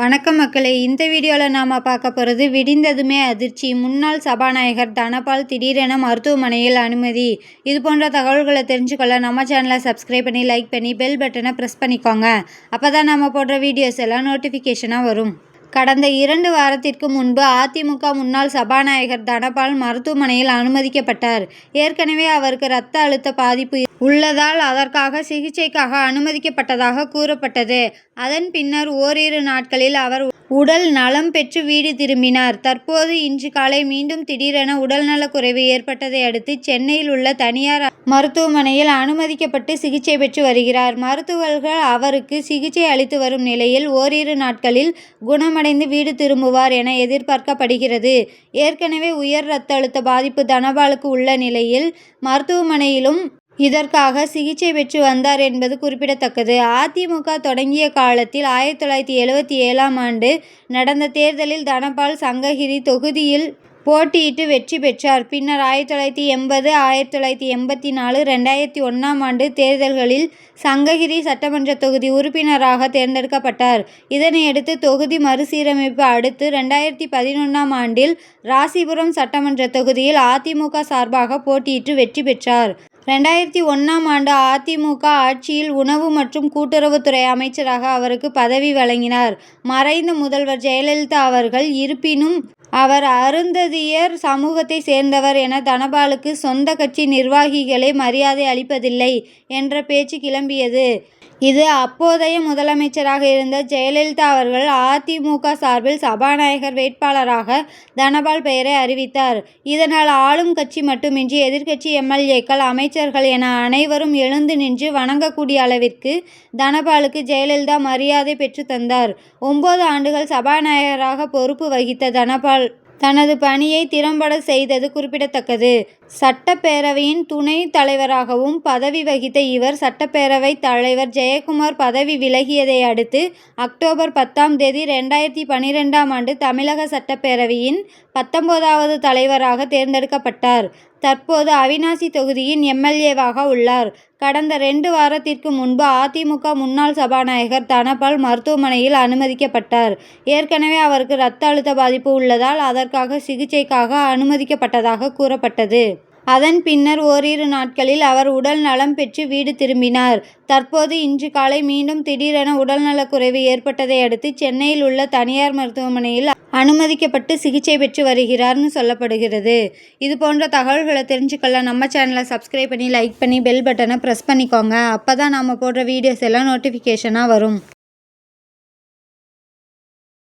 வணக்கம் மக்களே. இந்த வீடியோவில் நாம் பார்க்க போகிறது விடிந்ததுமே அதிர்ச்சி. முன்னாள் சபாநாயகர் தனபால் திடீரென மருத்துவமனையில் அனுமதி. இது போன்ற தகவல்களை தெரிஞ்சுக்கொள்ள நம்ம சேனலை சப்ஸ்கிரைப் பண்ணி லைக் பண்ணி பெல் பட்டனை ப்ரெஸ் பண்ணிக்கோங்க. அப்போ தான் நம்ம போடுற வீடியோஸ் எல்லாம் நோட்டிஃபிகேஷனாக வரும். கடந்த இரண்டு வாரத்திற்கு முன்பு அதிமுக முன்னாள் சபாநாயகர் தனபால் மருத்துவமனையில் அனுமதிக்கப்பட்டார். ஏற்கனவே அவருக்கு இரத்த அழுத்த பாதிப்பு உள்ளதால் அதற்காக சிகிச்சைக்காக அனுமதிக்கப்பட்டதாக கூறப்பட்டது. அதன் பின்னர் ஓரிரு நாட்களில் அவர் உடல் நலம் பெற்று வீடு திரும்பினார். தற்போது இன்று காலை மீண்டும் திடீரென உடல்நலக்குறைவு ஏற்பட்டதை அடுத்து சென்னையில் உள்ள தனியார் மருத்துவமனையில் அனுமதிக்கப்பட்டு சிகிச்சை பெற்று வருகிறார். மருத்துவர்கள் அவருக்கு சிகிச்சை அளித்து வரும் நிலையில் ஓரிரு நாட்களில் குணமடைந்து வீடு திரும்புவார் என எதிர்பார்க்கப்படுகிறது. ஏற்கனவே உயர் இரத்த அழுத்த பாதிப்பு தனபாலுக்கு உள்ள நிலையில் மருத்துவமனையிலும் இதற்காக சிகிச்சை பெற்று வந்தார் என்பது குறிப்பிடத்தக்கது. அதிமுக தொடங்கிய காலத்தில் ஆயிரத்தி தொள்ளாயிரத்தி எழுவத்தி ஏழாம் ஆண்டு நடந்த தேர்தலில் தனபால் சங்ககிரி தொகுதியில் போட்டியிட்டு வெற்றி பெற்றார். பின்னர் ஆயிரத்தி தொள்ளாயிரத்தி எண்பது ஆயிரத்தி தொள்ளாயிரத்தி எண்பத்தி நாலு ரெண்டாயிரத்தி ஒன்றாம் ஆண்டு தேர்தல்களில் சங்ககிரி சட்டமன்ற தொகுதி உறுப்பினராக தேர்ந்தெடுக்கப்பட்டார். இதனையடுத்து தொகுதி மறுசீரமைப்பு அடுத்து ரெண்டாயிரத்தி பதினொன்றாம் ஆண்டில் ராசிபுரம் சட்டமன்ற தொகுதியில் அதிமுக சார்பாக போட்டியிட்டு வெற்றி பெற்றார். ரெண்டாயிரத்தி ஒன்றாம் ஆண்டு அதிமுக ஆட்சியில் உணவு மற்றும் கூட்டுறவுத்துறை அமைச்சராக அவருக்கு பதவி வழங்கினார். மறைந்த முதல்வர் ஜெயலலிதா அவர்கள் இருப்பினும் அவர் அருந்ததியர் சமூகத்தை சேர்ந்தவர் என தனபாலுக்கு சொந்த கட்சி நிர்வாகிகளே மரியாதை அளிப்பதில்லை என்ற பேச்சு கிளம்பியது. இது அப்போதைய முதலமைச்சராக இருந்த ஜெயலலிதா அவர்கள் அதிமுக சார்பில் சபாநாயகர் வேட்பாளராக தனபால் பெயரை அறிவித்தார். இதனால் ஆளும் கட்சி மட்டுமின்றி எதிர்க்கட்சி எம்எல்ஏக்கள் அமைச்சர்கள் என அனைவரும் எழுந்து நின்று வணங்கக்கூடிய அளவிற்கு தனபாலுக்கு ஜெயலலிதா மரியாதை பெற்று தந்தார். ஒன்பது ஆண்டுகள் சபாநாயகராக பொறுப்பு வகித்த தனபால் தனது பணியை திறம்பட செய்தது குறிப்பிடத்தக்கது. சட்டப்பேரவையின் துணை தலைவராகவும் பதவி வகித்த இவர் சட்டப்பேரவை தலைவர் ஜெயக்குமார் பதவி விலகியதை அடுத்து அக்டோபர் பத்தாம் தேதி ரெண்டாயிரத்தி பனிரெண்டாம் ஆண்டு தமிழக சட்டப்பேரவையின் பத்தொன்பதாவது தலைவராக தேர்ந்தெடுக்கப்பட்டார். தற்போது அவினாசி தொகுதியின் எம்எல்ஏவாக உள்ளார். கடந்த ரெண்டு வாரத்திற்கு முன்பு அதிமுக முன்னாள் சபாநாயகர் தனபால் மருத்துவமனையில் அனுமதிக்கப்பட்டார். ஏற்கனவே அவருக்கு இரத்த அழுத்த பாதிப்பு உள்ளதால் அதற்காக சிகிச்சைக்காக அனுமதிக்கப்பட்டதாக கூறப்பட்டது. அதன் பின்னர் ஓரிரு நாட்களில் அவர் உடல் நலம் பெற்று வீடு திரும்பினார். தற்போது இன்று காலை மீண்டும் திடீரென உடல்நலக்குறைவு ஏற்பட்டதை அடுத்து சென்னையில் உள்ள தனியார் மருத்துவமனையில் அனுமதிக்கப்பட்டு சிகிச்சை பெற்று வருகிறார்னு சொல்லப்படுகிறது. இது போன்ற தகவல்களை தெரிஞ்சுக்கொள்ள நம்ம சேனலை சப்ஸ்கிரைப் பண்ணி லைக் பண்ணி பெல் பட்டனை ப்ரெஸ் பண்ணிக்கோங்க. அப்போ தான் நம்ம போடுற வீடியோஸ் எல்லாம் நோட்டிஃபிகேஷனாக வரும்.